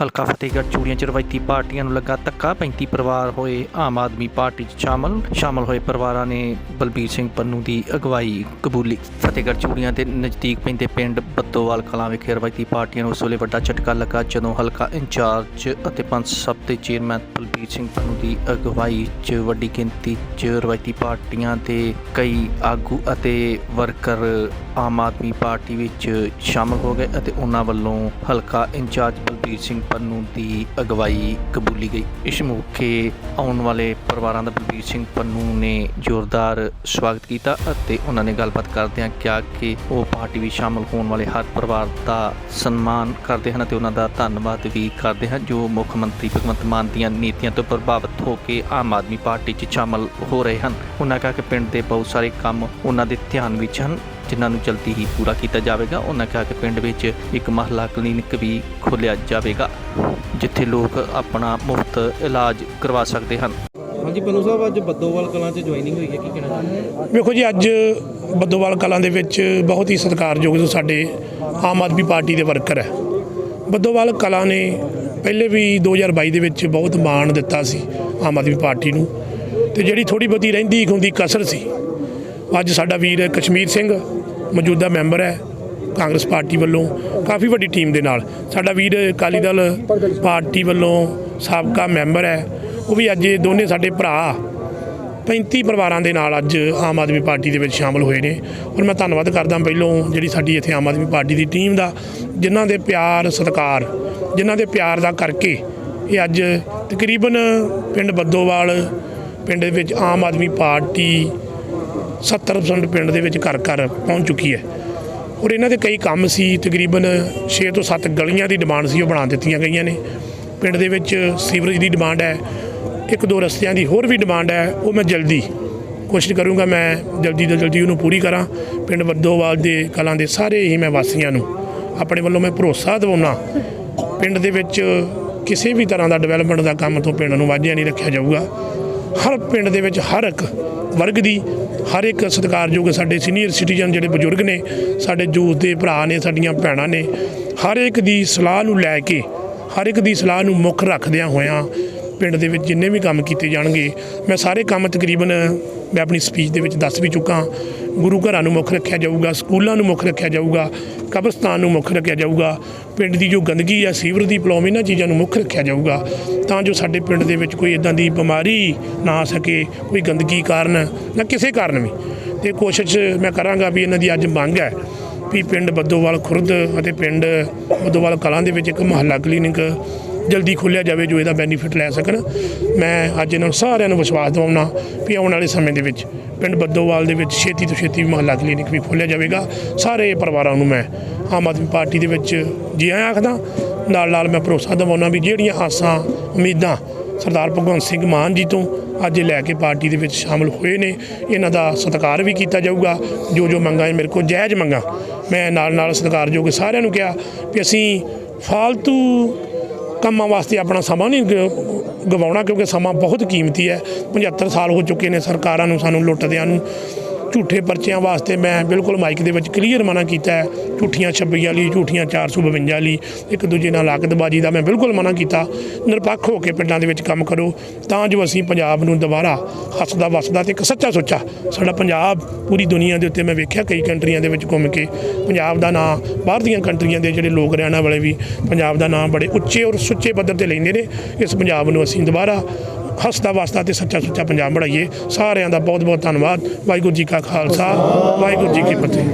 ਹਲਕਾ ਫਤਿਹਗੜ੍ਹ ਚੂੜੀਆਂ ਚ ਰਵਾਇਤੀ ਪਾਰਟੀਆਂ ਨੂੰ ਲੱਗਾ ਧੱਕਾ 35 ਪਰਿਵਾਰ ਹੋਏ ਆਮ ਆਦਮੀ ਪਾਰਟੀ 'ਚ ਸ਼ਾਮਲ। ਸ਼ਾਮਲ ਹੋਏ ਪਰਿਵਾਰਾਂ ਨੇ ਬਲਬੀਰ ਸਿੰਘ ਪੰਨੂ ਦੀ ਅਗਵਾਈ ਕਬੂਲੀ। ਫਤਿਹਗੜ੍ਹ ਚੂੜੀਆਂ ਦੇ ਨਜ਼ਦੀਕ ਪੈਂਦੇ ਪਿੰਡ ਬੱਦੋਵਾਲ ਕਲਾਂ ਵਿਖੇ ਰਵਾਇਤੀ ਪਾਰਟੀਆਂ ਨੂੰ ਉਸ ਵੇਲੇ ਵੱਡਾ ਝਟਕਾ ਲੱਗਾ, ਜਦੋਂ ਹਲਕਾ ਇੰਚਾਰਜ ਅਤੇ ਪੰਜ ਸਭ ਦੇ ਚੇਅਰਮੈਨ ਬਲਬੀਰ ਸਿੰਘ ਪੰਨੂ ਦੀ ਅਗਵਾਈ 'ਚ ਵੱਡੀ ਗਿਣਤੀ 'ਚ ਰਵਾਇਤੀ ਪਾਰਟੀਆਂ ਦੇ ਕਈ ਆਗੂ ਅਤੇ ਵਰਕਰ ਆਮ ਆਦਮੀ ਪਾਰਟੀ ਵਿੱਚ ਸ਼ਾਮਲ ਹੋ ਗਏ ਅਤੇ ਉਹਨਾਂ ਵੱਲੋਂ ਹਲਕਾ ਇੰਚਾਰਜ ਬਲਬੀਰ ਸਿੰਘ ਪੰਨੂ ਦੀ ਅਗਵਾਈ ਕਬੂਲੀ ਗਈ। ਇਸ ਮੌਕੇ ਆਉਣ ਵਾਲੇ ਪਰਿਵਾਰਾਂ ਦਾ ਬਲਬੀਰ ਸਿੰਘ ਪੰਨੂ ਨੇ ਜ਼ੋਰਦਾਰ ਸਵਾਗਤ ਕੀਤਾ ਅਤੇ ਉਹਨਾਂ ਨੇ ਗੱਲਬਾਤ ਕਰਦਿਆਂ ਕਿਹਾ ਕਿ ਉਹ ਪਾਰਟੀ ਵਿੱਚ ਸ਼ਾਮਲ ਹੋਣ ਵਾਲੇ ਹਰ ਪਰਿਵਾਰ ਦਾ ਸਨਮਾਨ ਕਰਦੇ ਹਨ ਅਤੇ ਉਹਨਾਂ ਦਾ ਧੰਨਵਾਦ ਵੀ ਕਰਦੇ ਹਨ, ਜੋ ਮੁੱਖ ਮੰਤਰੀ ਭਗਵੰਤ ਮਾਨ ਦੀਆਂ ਨੀਤੀਆਂ ਤੋਂ ਪ੍ਰਭਾਵਿਤ ਹੋ ਕੇ ਆਮ ਆਦਮੀ ਪਾਰਟੀ 'ਚ ਸ਼ਾਮਲ ਹੋ ਰਹੇ ਹਨ। ਉਹਨਾਂ ਕਿਹਾ ਕਿ ਪਿੰਡ ਦੇ ਬਹੁਤ ਸਾਰੇ ਕੰਮ ਉਹਨਾਂ ਦੇ ਧਿਆਨ ਵਿੱਚ ਹਨ। ਜਿਨ੍ਹਾਂ ਨੂੰ ਜਲਦੀ ਹੀ ਪੂਰਾ ਕੀਤਾ ਜਾਵੇਗਾ ਉਹਨਾਂ ਕਿਹਾ ਕਿ ਪਿੰਡ ਵਿੱਚ ਇੱਕ ਮਹੱਲਾ ਕਲੀਨਿਕ ਵੀ ਖੋਲ੍ਹਿਆ ਜਾਵੇਗਾ ਜਿੱਥੇ ਲੋਕ ਆਪਣਾ ਮੁਫਤ ਇਲਾਜ ਕਰਵਾ ਸਕਦੇ ਹਨ। ਹਾਂਜੀ ਪੰਨੂ ਸਾਹਿਬ ਅੱਜ ਬੱਦੋਵਾਲ ਕਲਾਂ 'ਚ ਜੁਆਇਨਿੰਗ ਹੋਈ ਹੈ ਕੀ ਕਹਿਣਾ ਚਾਹੁੰਦੇ ਵੇਖੋ ਜੀ ਅੱਜ ਬੱਦੋਵਾਲ ਕਲਾਂ ਦੇ ਵਿੱਚ ਬਹੁਤ ਹੀ ਸਤਿਕਾਰਯੋਗ ਸਾਡੇ ਆਮ ਆਦਮੀ ਪਾਰਟੀ ਦੇ ਵਰਕਰ ਹੈ। ਬੱਦੋਵਾਲ ਕਲਾਂ ਨੇ ਪਹਿਲੇ ਵੀ 2022 ਦੇ ਵਿੱਚ ਬਹੁਤ ਮਾਣ ਦਿੱਤਾ ਸੀ ਆਮ ਆਦਮੀ ਪਾਰਟੀ ਨੂੰ ਤੇ ਜਿਹੜੀ ਥੋੜੀ ਬਹੁਤੀ ਰਹਿੰਦੀ ਹੁੰਦੀ ਕਸਰ ਸੀ ਅੱਜ ਸਾਡਾ ਵੀਰ ਕਸ਼ਮੀਰ ਸਿੰਘ ਮੌਜੂਦਾ ਮੈਂਬਰ ਹੈ, ਕਾਂਗਰਸ ਪਾਰਟੀ ਵੱਲੋਂ, ਕਾਫੀ ਵੱਡੀ ਟੀਮ ਦੇ ਨਾਲ। ਸਾਡਾ ਵੀਰ ਅਕਾਲੀ ਦਲ ਪਾਰਟੀ ਵੱਲੋਂ ਸਾਬਕਾ ਮੈਂਬਰ ਹੈ। ਉਹ ਵੀ ਅੱਜ ਇਹ ਦੋਨੇ ਸਾਡੇ ਭਰਾ 35 ਪਰਿਵਾਰਾਂ ਦੇ ਨਾਲ ਅੱਜ ਆਮ ਆਦਮੀ ਪਾਰਟੀ ਦੇ ਵਿੱਚ ਸ਼ਾਮਲ ਹੋਏ ਨੇ। ਔਰ ਮੈਂ ਧੰਨਵਾਦ ਕਰਦਾ ਪਹਿਲੋਂ ਜਿਹੜੀ ਸਾਡੀ ਇੱਥੇ ਆਮ ਆਦਮੀ ਪਾਰਟੀ ਦੀ ਟੀਮ ਦਾ, ਜਿਨ੍ਹਾਂ ਦੇ ਪਿਆਰ, ਸਤਿਕਾਰ, ਜਿਨ੍ਹਾਂ ਦੇ ਪਿਆਰ ਦਾ ਕਰਕੇ ਇਹ ਅੱਜ ਤਕਰੀਬਨ ਪਿੰਡ ਬੱਦੋਵਾਲ, ਪਿੰਡ ਦੇ ਵਿੱਚ ਆਮ ਆਦਮੀ ਪਾਰਟੀ 70% ਪਿੰਡ ਦੇ ਵਿੱਚ ਘਰ ਘਰ ਪਹੁੰਚ ਚੁੱਕੀ ਹੈ। ਔਰ ਇਹਨਾਂ ਦੇ ਕਈ ਕੰਮ ਸੀ, ਤਕਰੀਬਨ 6 ਤੋਂ 7 ਗਲੀਆਂ ਦੀ ਡਿਮਾਂਡ ਸੀ, ਉਹ ਬਣਾ ਦਿੱਤੀਆਂ ਗਈਆਂ ਨੇ। ਪਿੰਡ ਦੇ ਵਿੱਚ ਸੀਵਰੇਜ ਦੀ ਡਿਮਾਂਡ ਹੈ, ਇੱਕ ਦੋ ਰਸਤਿਆਂ ਦੀ ਹੋਰ ਵੀ ਡਿਮਾਂਡ ਹੈ, ਉਹ ਮੈਂ ਜਲਦੀ ਕੋਸ਼ਿਸ਼ ਕਰੂੰਗਾ ਮੈਂ ਜਲਦੀ ਤੋਂ ਜਲਦੀ ਉਹਨੂੰ ਪੂਰੀ ਕਰਾਂ। ਪਿੰਡ ਵੱਦੋਵਾਲ ਦੇ ਕਲਾਂ ਦੇ ਸਾਰੇ ਹੀ ਮੈਂ ਵਾਸੀਆਂ ਨੂੰ ਆਪਣੇ ਵੱਲੋਂ ਮੈਂ ਭਰੋਸਾ ਦਿਵਾਉਣਾ ਪਿੰਡ ਦੇ ਵਿੱਚ ਕਿਸੇ ਵੀ ਤਰ੍ਹਾਂ ਦਾ ਡਿਵੈਲਪਮੈਂਟ ਦਾ ਕੰਮ ਤੋਂ ਪਿੰਡ ਨੂੰ ਵਾਝਿਆ ਨਹੀਂ ਰੱਖਿਆ ਜਾਊਗਾ। ਹਰ ਪਿੰਡ ਦੇ ਵਿੱਚ ਹਰ ਇੱਕ ਵਰਗ ਦੀ ਹਰ ਇੱਕ ਸਤਿਕਾਰਯੋਗ ਸਾਡੇ ਸੀਨੀਅਰ ਸਿਟੀਜ਼ਨ ਜਿਹੜੇ ਬਜ਼ੁਰਗ ਨੇ, ਸਾਡੇ ਯੂਥ ਦੇ ਭਰਾ ਨੇ, ਸਾਡੀਆਂ ਭੈਣਾਂ ਨੇ, ਹਰ ਇੱਕ ਦੀ ਸਲਾਹ ਨੂੰ ਲੈ ਕੇ, ਹਰ ਇੱਕ ਦੀ ਸਲਾਹ ਨੂੰ ਮੁੱਖ ਰੱਖਦਿਆਂ ਹੋਇਆਂ ਪਿੰਡ ਦੇ ਵਿੱਚ ਜਿੰਨੇ ਵੀ ਕੰਮ ਕੀਤੇ ਜਾਣਗੇ, ਮੈਂ ਸਾਰੇ ਕੰਮ ਤਕਰੀਬਨ ਮੈਂ ਆਪਣੀ ਸਪੀਚ ਦੇ ਵਿੱਚ ਦੱਸ ਵੀ ਚੁੱਕਾ ਗੁਰੂ ਘਰਾਂ ਨੂੰ ਮੁੱਖ ਰੱਖਿਆ ਜਾਊਗਾ, ਸਕੂਲਾਂ ਨੂੰ ਮੁੱਖ ਰੱਖਿਆ ਜਾਊਗਾ, ਕਬਰਸਤਾਨ ਨੂੰ ਮੁੱਖ ਰੱਖਿਆ ਜਾਊਗਾ, ਪਿੰਡ ਦੀ ਜੋ ਗੰਦਗੀ ਆ, ਸੀਵਰ ਦੀ ਪ੍ਰੋਬਲਮ ਇਹਨਾਂ ਚੀਜ਼ਾਂ ਨੂੰ ਮੁੱਖ ਰੱਖਿਆ ਜਾਊਗਾ। ਤਾਂ ਜੋ ਸਾਡੇ ਪਿੰਡ ਦੇ ਵਿੱਚ ਕੋਈ ਇਦਾਂ ਦੀ ਬਿਮਾਰੀ ਨਾ ਆ ਸਕੇ, ਕੋਈ ਗੰਦਗੀ ਕਾਰਨ ਜਾਂ ਕਿਸੇ ਕਾਰਨ ਵੀ। ਤੇ ਕੋਸ਼ਿਸ਼ ਮੈਂ ਕਰਾਂਗਾ ਵੀ ਇਹਨਾਂ ਦੀ ਅੱਜ ਮੰਗ ਹੈ ਵੀ ਪਿੰਡ ਬੱਦੋਵਾਲ ਖੁਰਦ ਅਤੇ ਪਿੰਡ ਬੱਦੋਵਾਲ ਕਲਾਂ ਦੇ ਵਿੱਚ ਇੱਕ ਮੁਹੱਲਾ ਕਲੀਨਿਕ ਜਲਦੀ ਖੋਲ੍ਹਿਆ ਜਾਵੇ ਜੋ ਇਹਦਾ ਬੈਨੀਫਿਟ ਲੈ ਸਕਣ। ਮੈਂ ਅੱਜ ਇਹਨਾਂ ਨੂੰ ਸਾਰਿਆਂ ਨੂੰ ਵਿਸ਼ਵਾਸ ਦਿਵਾਉਣਾ ਵੀ ਆਉਣ ਵਾਲੇ ਸਮੇਂ ਦੇ ਵਿੱਚ ਪਿੰਡ ਬੱਦੋਵਾਲ ਦੇ ਵਿੱਚ ਛੇਤੀ ਤੋਂ ਛੇਤੀ ਮੁਹੱਲਾ ਕਲੀਨਿਕ ਵੀ ਖੋਲ੍ਹਿਆ ਜਾਵੇਗਾ। ਸਾਰੇ ਪਰਿਵਾਰਾਂ ਨੂੰ ਮੈਂ ਆਮ ਆਦਮੀ ਪਾਰਟੀ ਦੇ ਵਿੱਚ ਜੀ ਆਇਆਂ ਆਖਦਾ, ਨਾਲ ਨਾਲ ਮੈਂ ਭਰੋਸਾ ਦਿਵਾਉਣਾ ਵੀ ਜਿਹੜੀਆਂ ਆਸਾਂ, ਉਮੀਦਾਂ ਸਰਦਾਰ ਭਗਵੰਤ ਸਿੰਘ ਮਾਨ ਜੀ ਤੋਂ ਅੱਜ ਲੈ ਕੇ ਪਾਰਟੀ ਦੇ ਵਿੱਚ ਸ਼ਾਮਲ ਹੋਏ ਨੇ, ਇਹਨਾਂ ਦਾ ਸਤਿਕਾਰ ਵੀ ਕੀਤਾ ਜਾਊਗਾ। ਜੋ ਜੋ ਮੰਗਾਂ ਇਹ ਮੇਰੇ ਕੋਲ ਜਾਇਜ਼ ਮੰਗਾਂ, ਮੈਂ ਨਾਲ ਨਾਲ ਸਤਿਕਾਰਯੋਗ ਸਾਰਿਆਂ ਨੂੰ ਕਿਹਾ ਵੀ ਅਸੀਂ ਫਾਲਤੂ ਕੰਮਾਂ ਵਾਸਤੇ ਆਪਣਾ ਸਮਾਂ ਨਹੀਂ ਗ- ਗਵਾਉਣਾ ਕਿਉਂਕਿ ਸਮਾਂ ਬਹੁਤ ਕੀਮਤੀ ਹੈ। 75 ਸਾਲ ਹੋ ਚੁੱਕੇ ਨੇ ਸਰਕਾਰਾਂ ਨੂੰ, ਸਾਨੂੰ ਲੁੱਟਦਿਆਂ ਨੂੰ। ਝੂਠੇ ਪਰਚਿਆਂ ਵਾਸਤੇ ਮੈਂ ਬਿਲਕੁਲ ਮਾਈਕ ਦੇ ਵਿੱਚ ਕਲੀਅਰ ਮਨਾ ਕੀਤਾ ਹੈ। ਝੂਠੀਆਂ 26 ਵਾਲੀ ਝੂਠੀਆਂ 452 ਵਾਲੀ ਇੱਕ ਦੂਜੇ ਨਾਲ ਲਾਗਤਬਾਜੀ ਦਾ ਮੈਂ ਬਿਲਕੁਲ ਮਨਾ ਕੀਤਾ। ਨਿਰਪੱਖ ਹੋ ਕੇ ਪਿੰਡਾਂ ਦੇ ਵਿੱਚ ਕੰਮ ਕਰੋ, ਤਾਂ ਜੋ ਅਸੀਂ ਪੰਜਾਬ ਨੂੰ ਦੁਬਾਰਾ ਹੱਸਦਾ ਵਸਦਾ ਤੇ ਇੱਕ ਸੱਚਾ ਸੁੱਚਾ ਸਾਡਾ ਪੰਜਾਬ ਪੂਰੀ ਦੁਨੀਆ ਦੇ ਉੱਤੇ ਮੈਂ ਵੇਖਿਆ ਕਈ ਕੰਟਰੀਆਂ ਦੇ ਵਿੱਚ ਘੁੰਮ ਕੇ। ਪੰਜਾਬ ਦਾ ਨਾਂ, ਬਾਹਰ ਦੀਆਂ ਕੰਟਰੀਆਂ ਦੇ ਜਿਹੜੇ ਲੋਕ ਰਹਿਣਾ ਵਾਲੇ ਵੀ, ਪੰਜਾਬ ਦਾ ਨਾਂ ਬੜੇ ਉੱਚੇ ਔਰ ਸੁੱਚੇ ਪੱਧਰ ਤੇ ਲੈਂਦੇ ਨੇ। ਇਸ ਪੰਜਾਬ ਨੂੰ ਅਸੀਂ ਦੁਬਾਰਾ ਹੱਸਦਾ ਵਸਦਾ ਤੇ ਸੱਚਾ ਸੁੱਚਾ ਪੰਜਾਬ ਬਣਾਈਏ। ਸਾਰਿਆਂ ਦਾ ਬਹੁਤ ਬਹੁਤ ਧੰਨਵਾਦ। ਵਾਹਿਗੁਰੂ ਜੀ ਕਾ ਖਾਲਸਾ, ਵਾਹਿਗੁਰੂ ਜੀ ਕੀ ਫਤਿਹ।